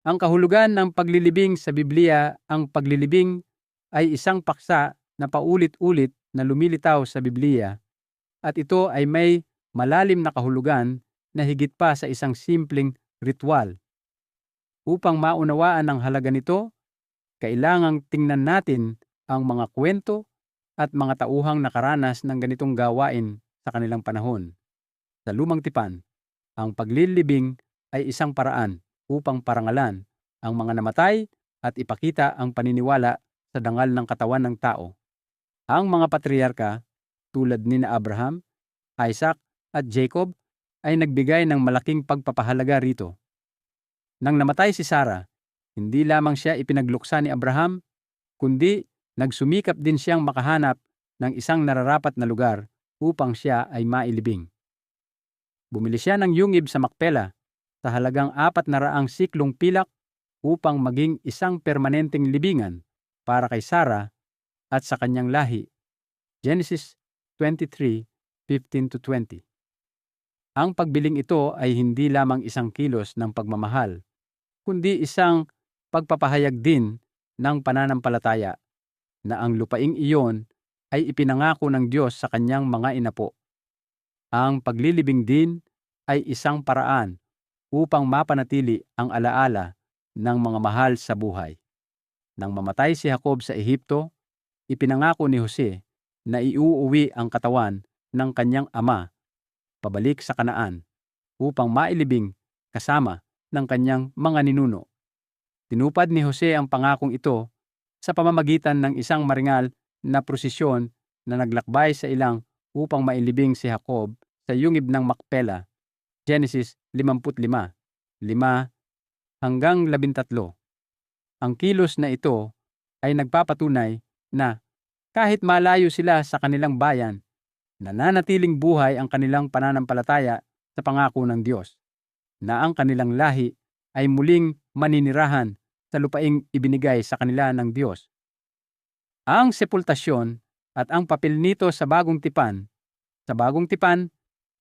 Ang kahulugan ng paglilibing sa Biblia, ang paglilibing ay isang paksa na paulit-ulit na lumilitaw sa Biblia at ito ay may malalim na kahulugan na higit pa sa isang simpleng ritual. Upang maunawaan ang halaga nito, kailangang tingnan natin ang mga kwento at mga tauhang nakaranas ng ganitong gawain sa kanilang panahon. Sa lumang tipan, ang paglilibing ay isang paraan upang parangalan ang mga namatay at ipakita ang paniniwala sa dangal ng katawan ng tao. Ang mga patriarka tulad ni na Abraham, Isaac at Jacob ay nagbigay ng malaking pagpapahalaga rito. Nang namatay si Sarah, hindi lamang siya ipinagluksa ni Abraham, kundi nagsumikap din siyang makahanap ng isang nararapat na lugar upang siya ay mailibing. Bumili siya ng yungib sa Makpela sa halagang apat na raang siklong pilak upang maging isang permanenteng libingan para kay Sarah at sa kanyang lahi. Genesis 23:15-20 Ang pagbiling ito ay hindi lamang isang kilos ng pagmamahal, kundi isang pagpapahayag din ng pananampalataya na ang lupaing iyon ay ipinangako ng Diyos sa kanyang mga inapo. Ang paglilibing din ay isang paraan upang mapanatili ang alaala ng mga mahal sa buhay. Nang mamatay si Jacob sa Ehipto, ipinangako ni Jose na iuuwi ang katawan ng kanyang ama pabalik sa Kanaan upang mailibing kasama ng kanyang mga ninuno. Tinupad ni Jose ang pangakong ito sa pamamagitan ng isang maringal na prosesyon na naglakbay sa ilang upang mailibing si Jacob sa yungib ng Makpela Genesis 55, 5 hanggang 13. Ang kilos na ito ay nagpapatunay na kahit malayo sila sa kanilang bayan, nananatiling buhay ang kanilang pananampalataya sa pangako ng Diyos, na ang kanilang lahi ay muling maninirahan sa lupaing ibinigay sa kanila ng Diyos. Ang sepultasyon at ang papel nito sa bagong tipan, sa bagong tipan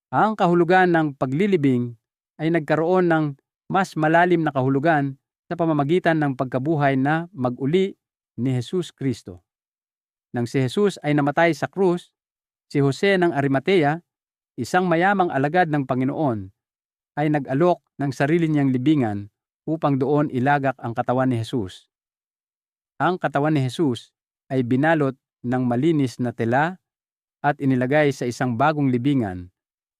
ang kahulugan ng paglilibing ay nagkaroon ng mas malalim na kahulugan sa pamamagitan ng pagkabuhay na maguli ni Jesus Kristo. Nang si Jesus ay namatay sa krus, si Jose ng Arimatea, isang mayamang alagad ng Panginoon, ay nag-alok ng sarili niyang libingan upang doon ilagak ang katawan ni Jesus. Ang katawan ni Jesus ay binalot ng malinis na tela at inilagay sa isang bagong libingan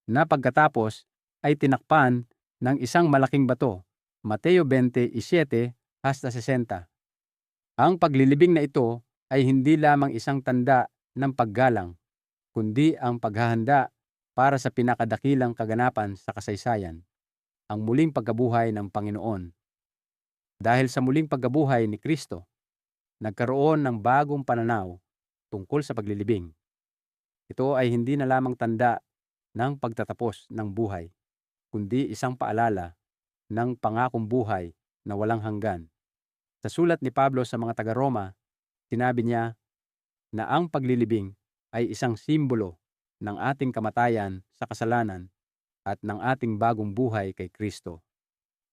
na pagkatapos ay tinakpan ng isang malaking bato, Mateo 27 hasta 60. Ang paglilibing na ito ay hindi lamang isang tanda ng paggalang, kundi ang paghahanda para sa pinakadakilang kaganapan sa kasaysayan, ang muling pagkabuhay ng Panginoon. Dahil sa muling pagkabuhay ni Kristo, nagkaroon ng bagong pananaw tungkol sa paglilibing. Ito ay hindi na lamang tanda ng pagtatapos ng buhay, kundi isang paalala ng pangakong buhay na walang hanggan. Sa sulat ni Pablo sa mga taga-Roma, sinabi niya na ang paglilibing ay isang simbolo ng ating kamatayan sa kasalanan at ng ating bagong buhay kay Kristo.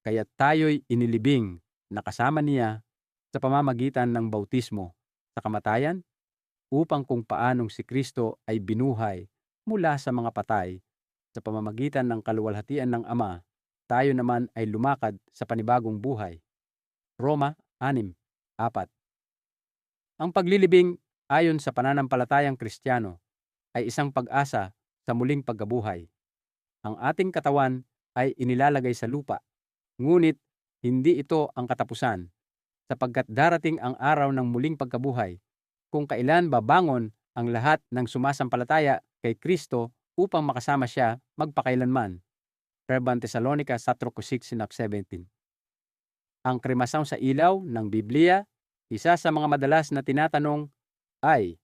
Kaya tayo'y inilibing na kasama niya sa pamamagitan ng bautismo sa kamatayan upang kung paanong si Kristo ay binuhay mula sa mga patay. Sa pamamagitan ng kaluwalhatian ng Ama, tayo naman ay lumakad sa panibagong buhay. Roma 6:4 Ang paglilibing ayon sa pananampalatayang Kristiyano ay isang pag-asa sa muling pagkabuhay. Ang ating katawan ay inilalagay sa lupa, ngunit hindi ito ang katapusan, sapagkat darating ang araw ng muling pagkabuhay, kung kailan babangon ang lahat ng sumasampalataya kay Kristo upang makasama siya magpakailanman. Reban Thessalonica 4.6-17 Ang kremasyon sa ilaw ng Biblia, isa sa mga madalas na tinatanong ay,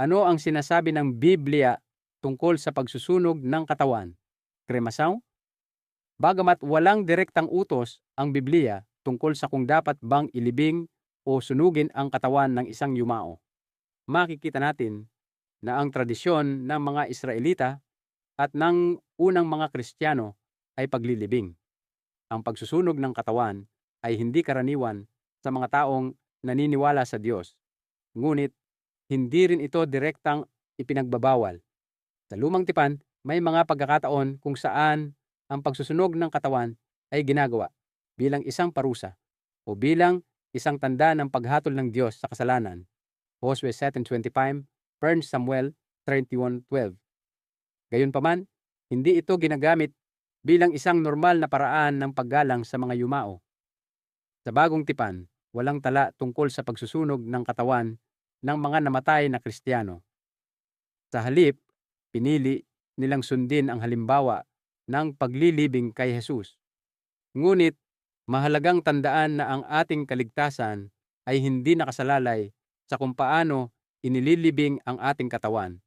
ano ang sinasabi ng Biblia tungkol sa pagsusunog ng katawan? Kremasyon? Bagamat walang direktang utos ang Biblia tungkol sa kung dapat bang ilibing o sunugin ang katawan ng isang yumao, makikita natin na ang tradisyon ng mga Israelita at ng unang mga Kristiyano ay paglilibing. Ang pagsusunog ng katawan ay hindi karaniwan sa mga taong naniniwala sa Diyos. Ngunit, hindi rin ito direktang ipinagbabawal. Sa lumang tipan, may mga pagkakataon kung saan ang pagsusunog ng katawan ay ginagawa bilang isang parusa o bilang isang tanda ng paghatol ng Diyos sa kasalanan. Josue 7.25, 1 Samuel 31.12. Gayunpaman, hindi ito ginagamit bilang isang normal na paraan ng paggalang sa mga yumao. Sa bagong tipan, walang tala tungkol sa pagsusunog ng katawan ng mga namatay na Kristiyano. Sa halip, pinili nilang sundin ang halimbawa ng paglilibing kay Jesus. Ngunit, mahalagang tandaan na ang ating kaligtasan ay hindi nakasalalay sa kung paano inililibing ang ating katawan,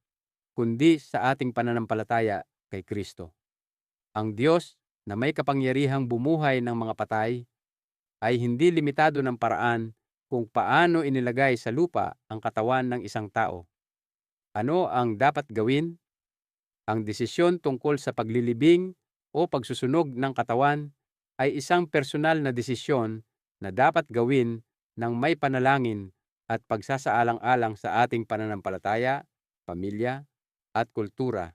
kundi sa ating pananampalataya kay Kristo. Ang Diyos na may kapangyarihang bumuhay ng mga patay ay hindi limitado ng paraan kung paano inilagay sa lupa ang katawan ng isang tao. Ano ang dapat gawin? Ang desisyon tungkol sa paglilibing o pagsusunog ng katawan ay isang personal na desisyon na dapat gawin ng may panalangin at pagsasaalang-alang sa ating pananampalataya, pamilya, at kultura.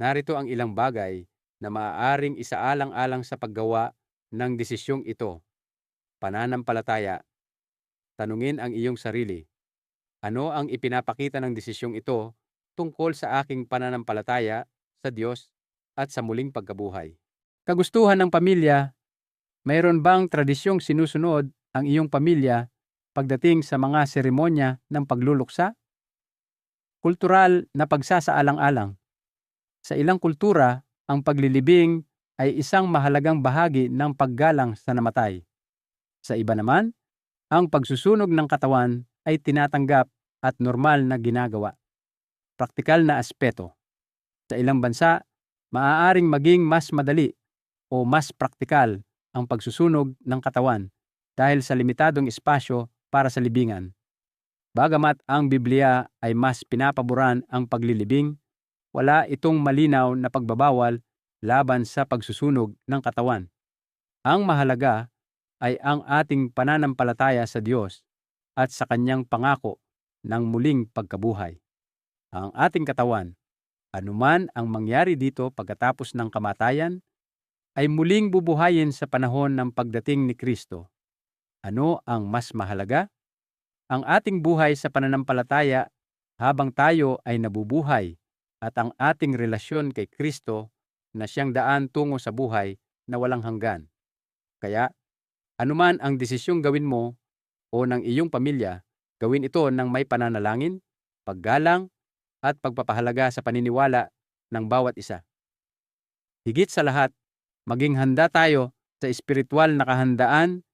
Narito ang ilang bagay na maaaring isaalang-alang sa paggawa ng desisyong ito. Pananampalataya. Tanungin ang iyong sarili. Ano ang ipinapakita ng desisyong ito tungkol sa aking pananampalataya sa Diyos at sa muling pagkabuhay? Kagustuhan ng pamilya, mayroon bang tradisyong sinusunod ang iyong pamilya pagdating sa mga seremonya ng pagluluksa? Kultural na pagsasaalang-alang. Sa ilang kultura, ang paglilibing ay isang mahalagang bahagi ng paggalang sa namatay. Sa iba naman, ang pagsusunog ng katawan ay tinatanggap at normal na ginagawa. Praktikal na aspeto. Sa ilang bansa, maaaring maging mas madali o mas praktikal ang pagsusunog ng katawan dahil sa limitadong espasyo para sa libingan. Bagamat ang Biblia ay mas pinapaboran ang paglilibing, wala itong malinaw na pagbabawal laban sa pagsusunog ng katawan. Ang mahalaga ay ang ating pananampalataya sa Diyos at sa kanyang pangako ng muling pagkabuhay. Ang ating katawan, anuman ang mangyari dito pagkatapos ng kamatayan, ay muling bubuhayin sa panahon ng pagdating ni Kristo. Ano ang mas mahalaga? ang ating buhay sa pananampalataya habang tayo ay nabubuhay at ang ating relasyon kay Kristo na siyang daan tungo sa buhay na walang hanggan. Kaya, anuman ang desisyong gawin mo o ng iyong pamilya, gawin ito ng may pananalangin, paggalang, at pagpapahalaga sa paniniwala ng bawat isa. Higit sa lahat, maging handa tayo sa espiritual na kahandaan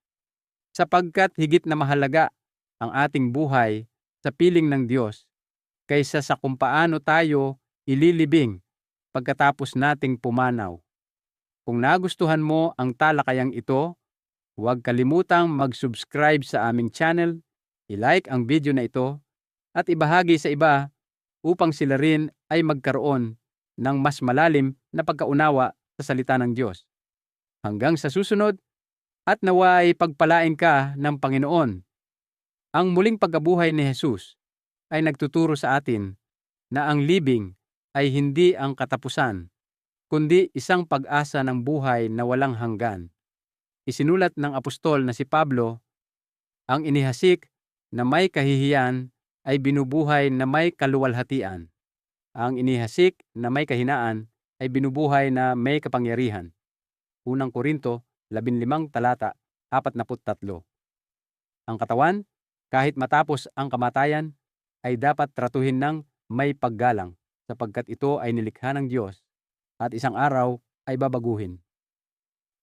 sapagkat higit na mahalaga ang ating buhay sa piling ng Diyos kaysa sa kung paano tayo ililibing pagkatapos nating pumanaw. Kung nagustuhan mo ang talakayang ito, huwag kalimutang mag-subscribe sa aming channel, i-like ang video na ito, at ibahagi sa iba upang sila rin ay magkaroon ng mas malalim na pagkaunawa sa salita ng Diyos. Hanggang sa susunod, at naway pagpalain ka ng Panginoon ang muling pagkabuhay ni Jesus ay nagtuturo sa atin na ang libing ay hindi ang katapusan, kundi isang pag-asa ng buhay na walang hanggan. Isinulat ng apostol na si Pablo, ang inihasik na may kahihiyan ay binubuhay na may kaluwalhatian. Ang inihasik na may kahinaan ay binubuhay na may kapangyarihan. Unang Korinto, 15 talata, 43. Ang katawan kahit matapos ang kamatayan, ay dapat tratuhin ng may paggalang sapagkat ito ay nilikha ng Diyos at isang araw ay babaguhin.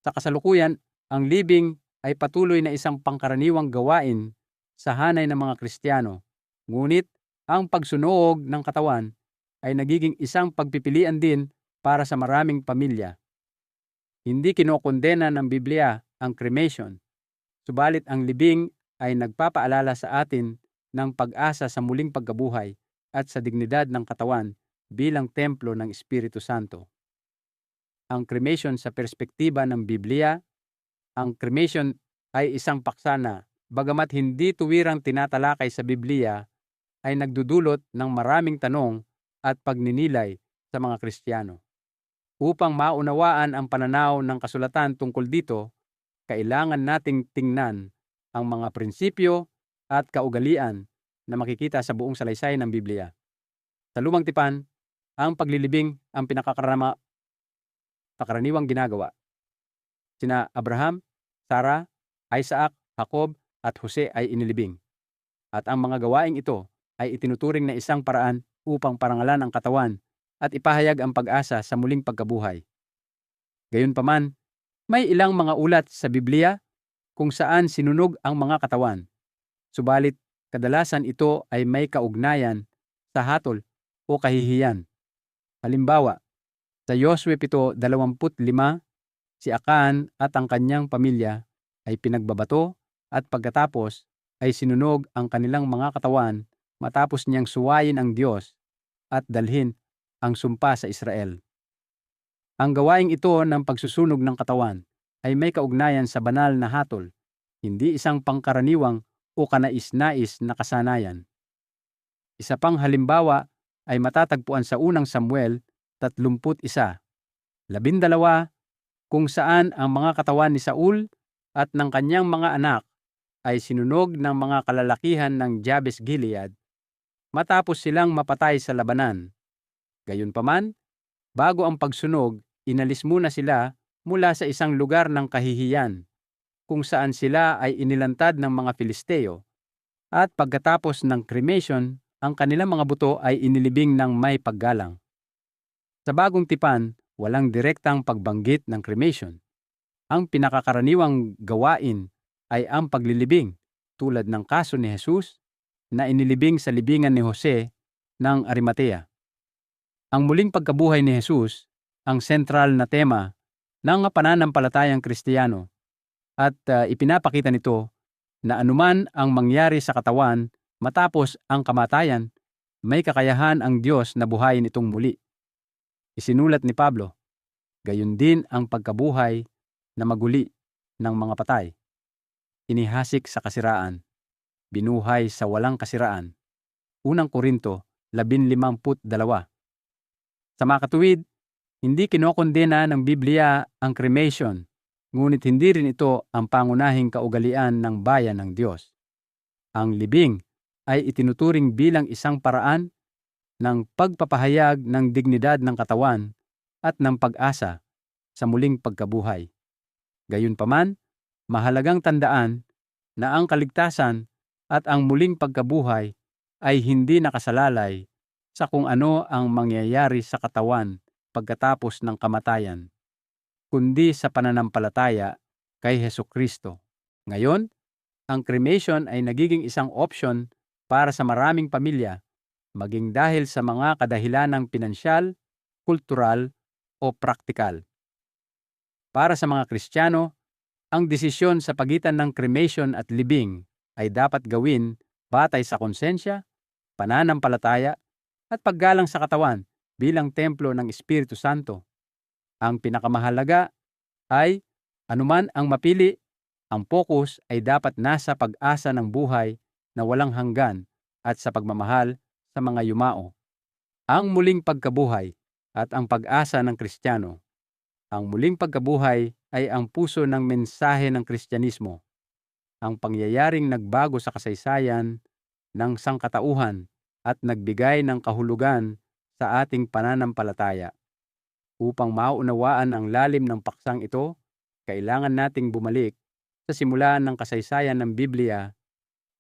Sa kasalukuyan, ang libing ay patuloy na isang pangkaraniwang gawain sa hanay ng mga Kristiyano. Ngunit ang pagsunog ng katawan ay nagiging isang pagpipilian din para sa maraming pamilya. Hindi kinokondena ng Biblia ang cremation, subalit ang libing ay nagpapaalala sa atin ng pag-asa sa muling pagkabuhay at sa dignidad ng katawan bilang templo ng Espiritu Santo. Ang cremation sa perspektiba ng Biblia ang cremation ay isang paksa na bagamat hindi tuwirang tinatalakay sa Biblia ay nagdudulot ng maraming tanong at pagninilay sa mga Kristiyano. Upang maunawaan ang pananaw ng kasulatan tungkol dito, kailangan nating tingnan ang mga prinsipyo at kaugalian na makikita sa buong salaysay ng Biblia. Sa lumang tipan, ang paglilibing ang pinakakarama pakaraniwang ginagawa. Sina Abraham, Sarah, Isaac, Jacob at Jose ay inilibing. At ang mga gawaing ito ay itinuturing na isang paraan upang parangalan ang katawan at ipahayag ang pag-asa sa muling pagkabuhay. Gayunpaman, may ilang mga ulat sa Biblia kung saan sinunog ang mga katawan. Subalit, kadalasan ito ay may kaugnayan sa hatol o kahihiyan. Halimbawa, sa Yosue 7.25, si Akan at ang kanyang pamilya ay pinagbabato at pagkatapos ay sinunog ang kanilang mga katawan matapos niyang suwayin ang Diyos at dalhin ang sumpa sa Israel. Ang gawaing ito ng pagsusunog ng katawan ay may kaugnayan sa banal na hatol, hindi isang pangkaraniwang o kanais-nais na kasanayan. Isa pang halimbawa ay matatagpuan sa unang Samuel 31, labindalawa kung saan ang mga katawan ni Saul at ng kanyang mga anak ay sinunog ng mga kalalakihan ng Jabes Gilead matapos silang mapatay sa labanan. Gayunpaman, bago ang pagsunog, inalis muna sila mula sa isang lugar ng kahihiyan kung saan sila ay inilantad ng mga Filisteo at pagkatapos ng cremation, ang kanilang mga buto ay inilibing ng may paggalang. Sa bagong tipan, walang direktang pagbanggit ng cremation. Ang pinakakaraniwang gawain ay ang paglilibing tulad ng kaso ni Jesus na inilibing sa libingan ni Jose ng Arimatea. Ang muling pagkabuhay ni Jesus ang sentral na tema ng pananampalatayang Kristiyano at uh, ipinapakita nito na anuman ang mangyari sa katawan matapos ang kamatayan, may kakayahan ang Diyos na buhayin itong muli. Isinulat ni Pablo, gayon din ang pagkabuhay na maguli ng mga patay. Inihasik sa kasiraan, binuhay sa walang kasiraan. Unang Korinto 15.2 Sa makatuwid, hindi kinokondena ng Biblia ang cremation, ngunit hindi rin ito ang pangunahing kaugalian ng bayan ng Diyos. Ang libing ay itinuturing bilang isang paraan ng pagpapahayag ng dignidad ng katawan at ng pag-asa sa muling pagkabuhay. Gayunpaman, mahalagang tandaan na ang kaligtasan at ang muling pagkabuhay ay hindi nakasalalay sa kung ano ang mangyayari sa katawan pagkatapos ng kamatayan, kundi sa pananampalataya kay Heso Kristo. Ngayon, ang cremation ay nagiging isang option para sa maraming pamilya, maging dahil sa mga kadahilanang pinansyal, kultural o praktikal. Para sa mga Kristiyano, ang desisyon sa pagitan ng cremation at libing ay dapat gawin batay sa konsensya, pananampalataya at paggalang sa katawan bilang templo ng Espiritu Santo. Ang pinakamahalaga ay anuman ang mapili, ang focus ay dapat nasa pag-asa ng buhay na walang hanggan at sa pagmamahal sa mga yumao. Ang muling pagkabuhay at ang pag-asa ng Kristiyano. Ang muling pagkabuhay ay ang puso ng mensahe ng Kristyanismo. Ang pangyayaring nagbago sa kasaysayan ng sangkatauhan at nagbigay ng kahulugan sa ating pananampalataya. Upang maunawaan ang lalim ng paksang ito, kailangan nating bumalik sa simulan ng kasaysayan ng Biblia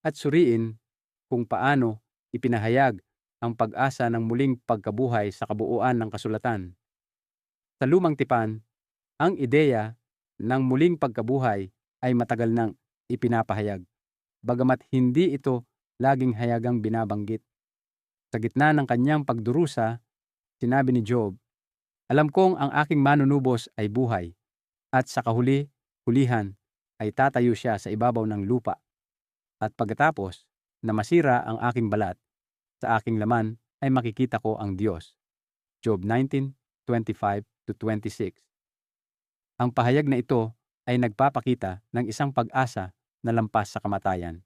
at suriin kung paano ipinahayag ang pag-asa ng muling pagkabuhay sa kabuuan ng kasulatan. Sa lumang tipan, ang ideya ng muling pagkabuhay ay matagal nang ipinapahayag, bagamat hindi ito laging hayagang binabanggit. Sa gitna ng kanyang pagdurusa, sinabi ni Job, Alam kong ang aking manunubos ay buhay, at sa kahuli, hulihan, ay tatayo siya sa ibabaw ng lupa. At pagkatapos na masira ang aking balat, sa aking laman ay makikita ko ang Diyos. Job 19:25 26. Ang pahayag na ito ay nagpapakita ng isang pag-asa na lampas sa kamatayan.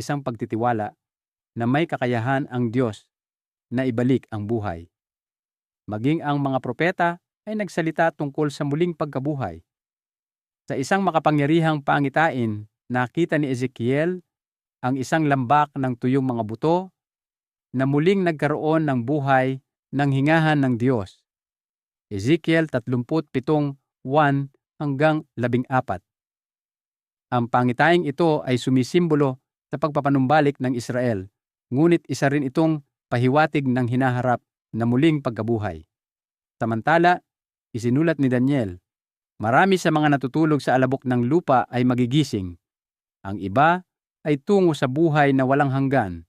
Isang pagtitiwala na may kakayahan ang Diyos na ibalik ang buhay. Maging ang mga propeta ay nagsalita tungkol sa muling pagkabuhay. Sa isang makapangyarihang pangitain, nakita ni Ezekiel ang isang lambak ng tuyong mga buto na muling nagkaroon ng buhay ng hingahan ng Diyos. Ezekiel 37:1 hanggang 14. Ang pangitaing ito ay sumisimbolo sa pagpapanumbalik ng Israel, ngunit isa rin itong pahiwatig ng hinaharap na muling pagkabuhay. Samantala, isinulat ni Daniel, marami sa mga natutulog sa alabok ng lupa ay magigising. Ang iba ay tungo sa buhay na walang hanggan,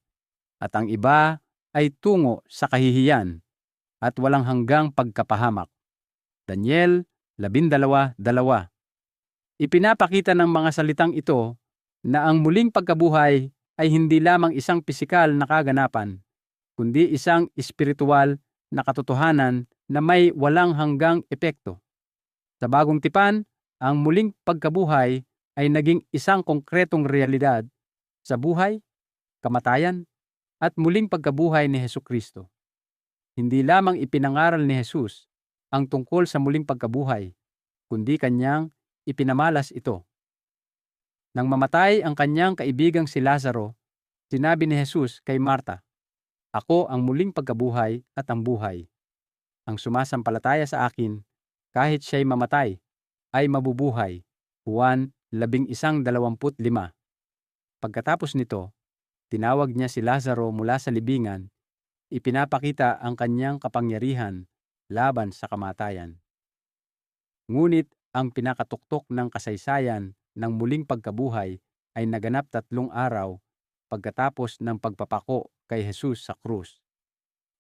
at ang iba ay tungo sa kahihiyan at walang hanggang pagkapahamak. Daniel 12:2 Ipinapakita ng mga salitang ito na ang muling pagkabuhay ay hindi lamang isang pisikal na kaganapan, kundi isang espiritual na katotohanan na may walang hanggang epekto. Sa bagong tipan, ang muling pagkabuhay ay naging isang konkretong realidad sa buhay, kamatayan, at muling pagkabuhay ni Heso Kristo. Hindi lamang ipinangaral ni Jesus ang tungkol sa muling pagkabuhay, kundi kanyang ipinamalas ito. Nang mamatay ang kanyang kaibigang si Lazaro, sinabi ni Jesus kay Marta, Ako ang muling pagkabuhay at ang buhay. Ang sumasampalataya sa akin, kahit siya'y mamatay, ay mabubuhay. Juan 11.25 Pagkatapos nito, tinawag niya si Lazaro mula sa libingan, ipinapakita ang kanyang kapangyarihan laban sa kamatayan. Ngunit ang pinakatuktok ng kasaysayan ng muling pagkabuhay ay naganap tatlong araw pagkatapos ng pagpapako kay Jesus sa krus.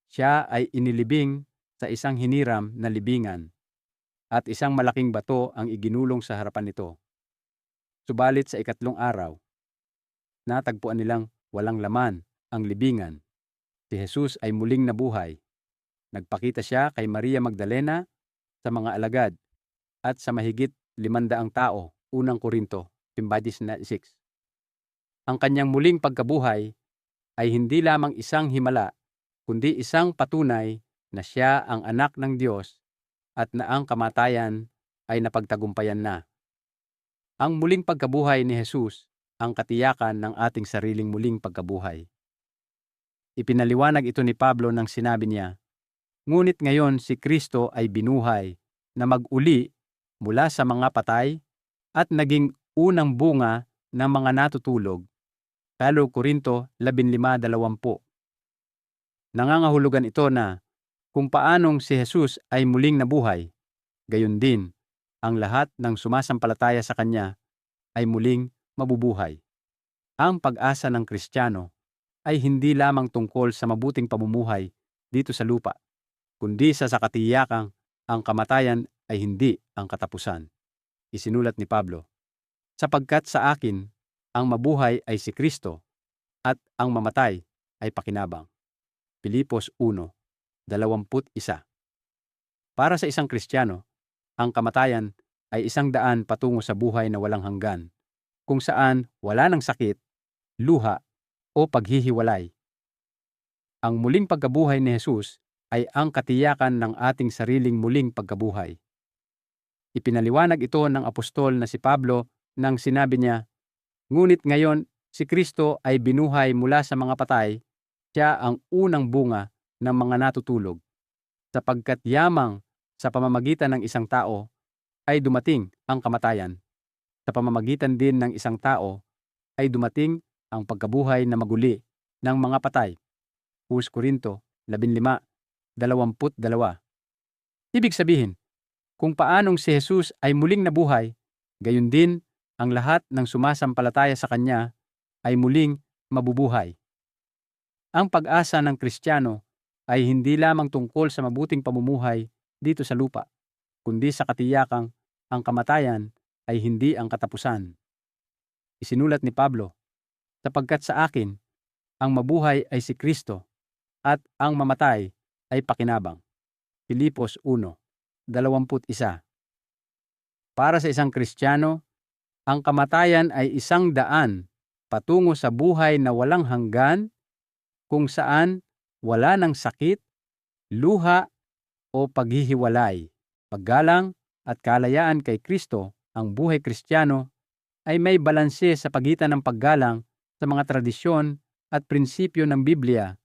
Siya ay inilibing sa isang hiniram na libingan at isang malaking bato ang iginulong sa harapan nito. Subalit sa ikatlong araw, natagpuan nilang walang laman ang libingan. Si Jesus ay muling nabuhay. Nagpakita siya kay Maria Magdalena sa mga alagad at sa mahigit limandaang tao, unang Korinto, 5.6. Ang kanyang muling pagkabuhay ay hindi lamang isang himala, kundi isang patunay na siya ang anak ng Diyos at na ang kamatayan ay napagtagumpayan na. Ang muling pagkabuhay ni Jesus ang katiyakan ng ating sariling muling pagkabuhay. Ipinaliwanag ito ni Pablo nang sinabi niya, Ngunit ngayon si Kristo ay binuhay na mag-uli mula sa mga patay at naging unang bunga ng mga natutulog. Palo Korinto 15.20 Nangangahulugan ito na kung paanong si Jesus ay muling nabuhay, gayon din ang lahat ng sumasampalataya sa Kanya ay muling mabubuhay. Ang pag-asa ng Kristiyano ay hindi lamang tungkol sa mabuting pamumuhay dito sa lupa, kundi sa sakatiyakang ang kamatayan ay hindi ang katapusan. Isinulat ni Pablo, sapagkat sa akin ang mabuhay ay si Kristo at ang mamatay ay pakinabang. Pilipos 1:21 Para sa isang Kristiyano, ang kamatayan ay isang daan patungo sa buhay na walang hanggan, kung saan wala ng sakit, luha, o paghihiwalay. Ang muling pagkabuhay ni Jesus ay ang katiyakan ng ating sariling muling pagkabuhay. Ipinaliwanag ito ng apostol na si Pablo nang sinabi niya, Ngunit ngayon, si Kristo ay binuhay mula sa mga patay, siya ang unang bunga ng mga natutulog, sapagkat yamang sa pamamagitan ng isang tao ay dumating ang kamatayan. Sa pamamagitan din ng isang tao ay dumating ang pagkabuhay na maguli ng mga patay. 1 Korinto 15:22. Ibig sabihin, kung paanong si Jesus ay muling nabuhay, gayon din ang lahat ng sumasampalataya sa Kanya ay muling mabubuhay. Ang pag-asa ng Kristiyano ay hindi lamang tungkol sa mabuting pamumuhay dito sa lupa, kundi sa katiyakang ang kamatayan ay hindi ang katapusan. Isinulat ni Pablo, sapagkat sa akin, ang mabuhay ay si Kristo at ang mamatay ay pakinabang. Pilipos 1 21. Para sa isang Kristiyano, ang kamatayan ay isang daan patungo sa buhay na walang hanggan kung saan wala ng sakit, luha o paghihiwalay. Paggalang at kalayaan kay Kristo, ang buhay Kristiyano ay may balanse sa pagitan ng paggalang sa mga tradisyon at prinsipyo ng Biblia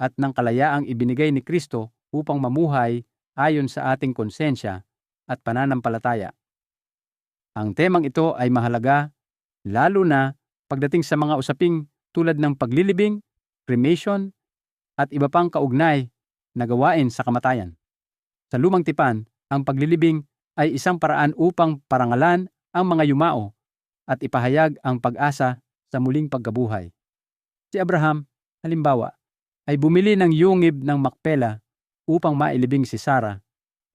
at ng kalayaang ibinigay ni Kristo upang mamuhay ayon sa ating konsensya at pananampalataya. Ang temang ito ay mahalaga lalo na pagdating sa mga usaping tulad ng paglilibing, cremation, at iba pang kaugnay na gawain sa kamatayan. Sa lumang tipan, ang paglilibing ay isang paraan upang parangalan ang mga yumao at ipahayag ang pag-asa sa muling pagkabuhay. Si Abraham, halimbawa, ay bumili ng yungib ng Makpela upang mailibing si Sarah,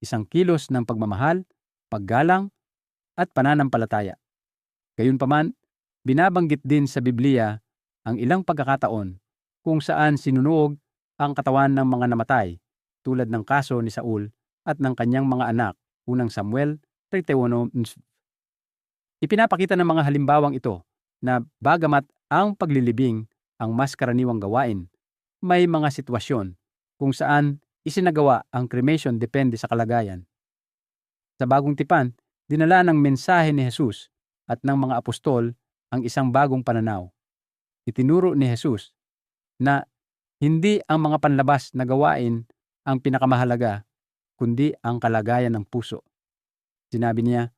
isang kilos ng pagmamahal, paggalang, at pananampalataya. Gayunpaman, binabanggit din sa Biblia ang ilang pagkakataon kung saan sinunuog ang katawan ng mga namatay tulad ng kaso ni Saul at ng kanyang mga anak, unang Samuel 31. Ipinapakita ng mga halimbawang ito na bagamat ang paglilibing ang mas karaniwang gawain, may mga sitwasyon kung saan isinagawa ang cremation depende sa kalagayan. Sa bagong tipan, dinala ng mensahe ni Jesus at ng mga apostol ang isang bagong pananaw. Itinuro ni Jesus na hindi ang mga panlabas na gawain ang pinakamahalaga, kundi ang kalagayan ng puso. Sinabi niya,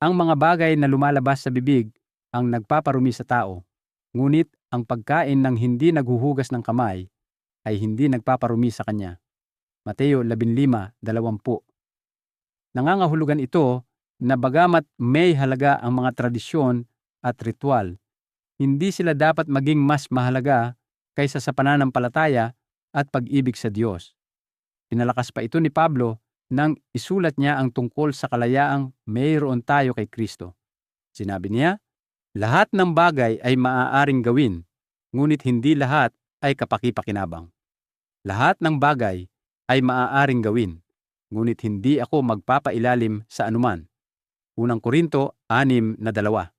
ang mga bagay na lumalabas sa bibig ang nagpaparumi sa tao, ngunit ang pagkain ng hindi naghuhugas ng kamay ay hindi nagpaparumi sa kanya. Mateo 15:20. Nangangahulugan ito na bagamat may halaga ang mga tradisyon at ritual, hindi sila dapat maging mas mahalaga kaysa sa pananampalataya at pag-ibig sa Diyos. Pinalakas pa ito ni Pablo nang isulat niya ang tungkol sa kalayaang mayroon tayo kay Kristo. Sinabi niya, lahat ng bagay ay maaaring gawin, ngunit hindi lahat ay kapakipakinabang. Lahat ng bagay ay maaaring gawin, ngunit hindi ako magpapailalim sa anuman. Unang Korinto 6 na dalawa.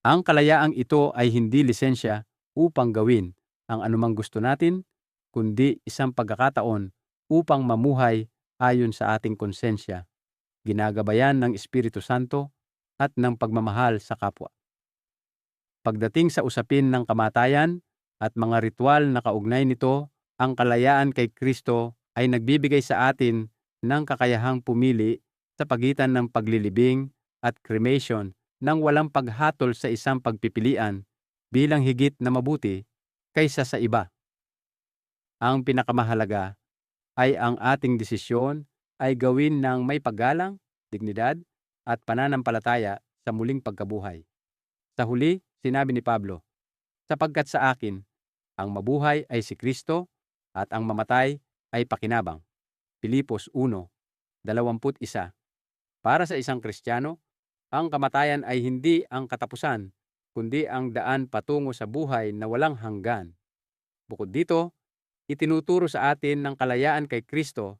Ang kalayaang ito ay hindi lisensya upang gawin ang anumang gusto natin, kundi isang pagkakataon upang mamuhay ayon sa ating konsensya, ginagabayan ng Espiritu Santo at ng pagmamahal sa kapwa. Pagdating sa usapin ng kamatayan at mga ritual na kaugnay nito, ang kalayaan kay Kristo ay nagbibigay sa atin ng kakayahang pumili sa pagitan ng paglilibing at cremation nang walang paghatol sa isang pagpipilian bilang higit na mabuti kaysa sa iba. Ang pinakamahalaga ay ang ating desisyon ay gawin ng may paggalang, dignidad, at pananampalataya sa muling pagkabuhay. Sa huli, sinabi ni Pablo, sapagkat sa akin, ang mabuhay ay si Kristo at ang mamatay ay pakinabang. Pilipos 1:21 Para sa isang Kristiyano, ang kamatayan ay hindi ang katapusan, kundi ang daan patungo sa buhay na walang hanggan. Bukod dito, itinuturo sa atin ng kalayaan kay Kristo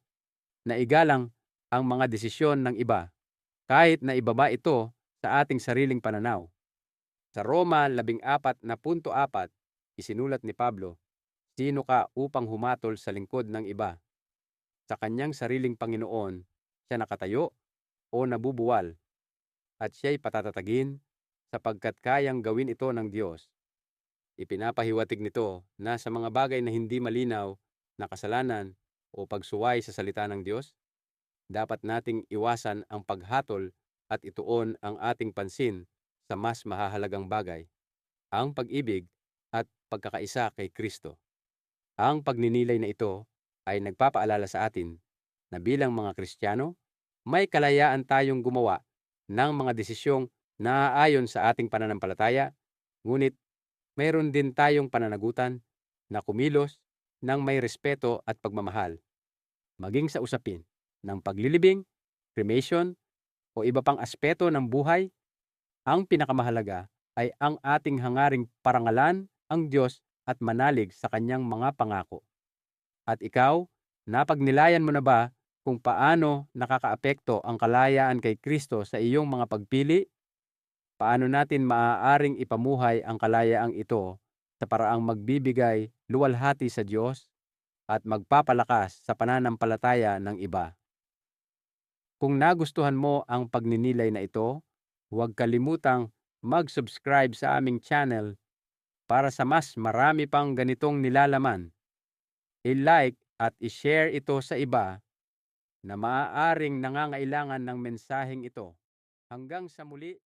na igalang ang mga desisyon ng iba, kahit na ibaba ito sa ating sariling pananaw. Sa Roma 14 na punto 4, isinulat ni Pablo, Sino ka upang humatol sa lingkod ng iba? Sa kanyang sariling Panginoon, siya nakatayo o nabubuwal, at siya'y patatatagin sapagkat kayang gawin ito ng Diyos. Ipinapahiwatig nito na sa mga bagay na hindi malinaw na kasalanan o pagsuway sa salita ng Diyos, dapat nating iwasan ang paghatol at ituon ang ating pansin sa mas mahahalagang bagay, ang pag-ibig at pagkakaisa kay Kristo. Ang pagninilay na ito ay nagpapaalala sa atin na bilang mga Kristiyano, may kalayaan tayong gumawa ng mga desisyong naaayon sa ating pananampalataya, ngunit mayroon din tayong pananagutan na kumilos ng may respeto at pagmamahal, maging sa usapin ng paglilibing, cremation, o iba pang aspeto ng buhay, ang pinakamahalaga ay ang ating hangaring parangalan ang Diyos at manalig sa kanyang mga pangako. At ikaw, napagnilayan mo na ba kung paano nakakaapekto ang kalayaan kay Kristo sa iyong mga pagpili? Paano natin maaaring ipamuhay ang kalayaang ito sa paraang magbibigay luwalhati sa Diyos at magpapalakas sa pananampalataya ng iba? Kung nagustuhan mo ang pagninilay na ito, huwag kalimutang mag-subscribe sa aming channel para sa mas marami pang ganitong nilalaman. I-like at i-share ito sa iba na maaaring nangangailangan ng mensaheng ito. Hanggang sa muli,